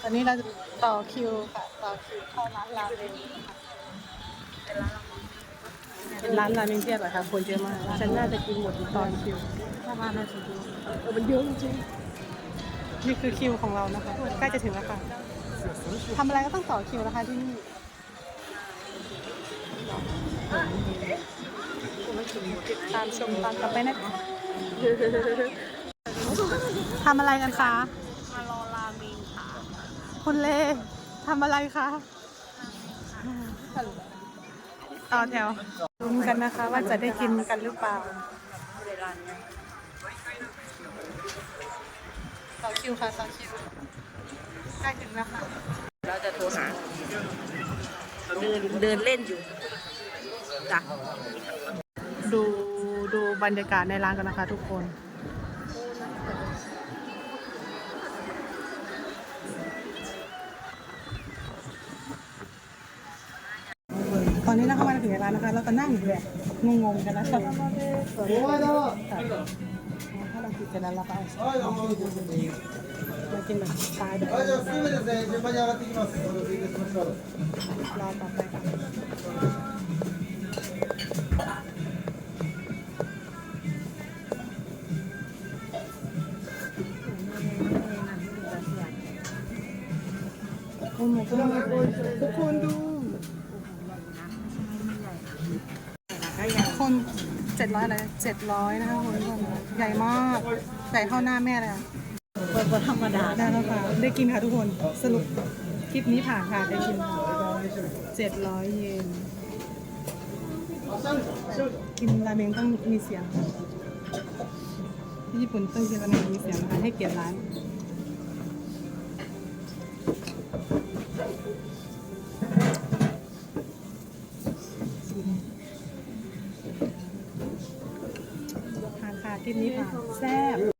ตอนนี้เราจะต่อคิวค่ะ ต่อคิวเข้าร้านราเมงเป็นร้านราเมงที่อร่อยค่ะคนเยอะมาก ฉันน่าจะกินหมดตอนคิวถ้ามาน่าจะเยอะเออมันเยอะจริงๆนี่คือคิวของเรานะคะใกล้จะถึงแล้วค่ะทำอะไรก็ต้องต่อคิวนะคะที่นี่ตามชมตอนต่อไปนะคะ ทำอะไรกันคะ มารอราเมงค่ะคุณเลทำอะไรคะต่อแถวรุมกันนะคะ ว่าจะได้กินกันหรือเปล่าต่อคิวค่ะต่อคิวใกล้ถึงแล้วค่ะเราจะโทรหาเดินเดินเล่นอยู่จ้ะดูดูบรรยากาศในร้านกันนะคะทุกคน ตอนนี้นะคะมาถึงร้านนะคะเราก็นั่งอยู่แบบงงๆกันนะคถ้าเรากินกันแล้วเราก็เอาเรากินแบบสไตล์แบบรอต่อไปค่ะโอ้ my god ทุกคนดู คนเจ็ดร้อยอะไรเจ็ดร้อยนะคะคุณผู้ชมใหญ่มากใหญ่เท่าหน้าแม่เลยอะเปิดบธรรมดาได้แล้วค่ะได้กินค่ะทุกคนสรุปคลิปนี้ผ่านค่ะได้กินเจ็ดร้อยเยนกินราเมงต้องมีเสียงค่ะที่ญี่ปุ่นต้องกินราเมงมีเสียงนะคะให้เกียรติร้านผ่า คลิปนี้ผ่านแซ่บ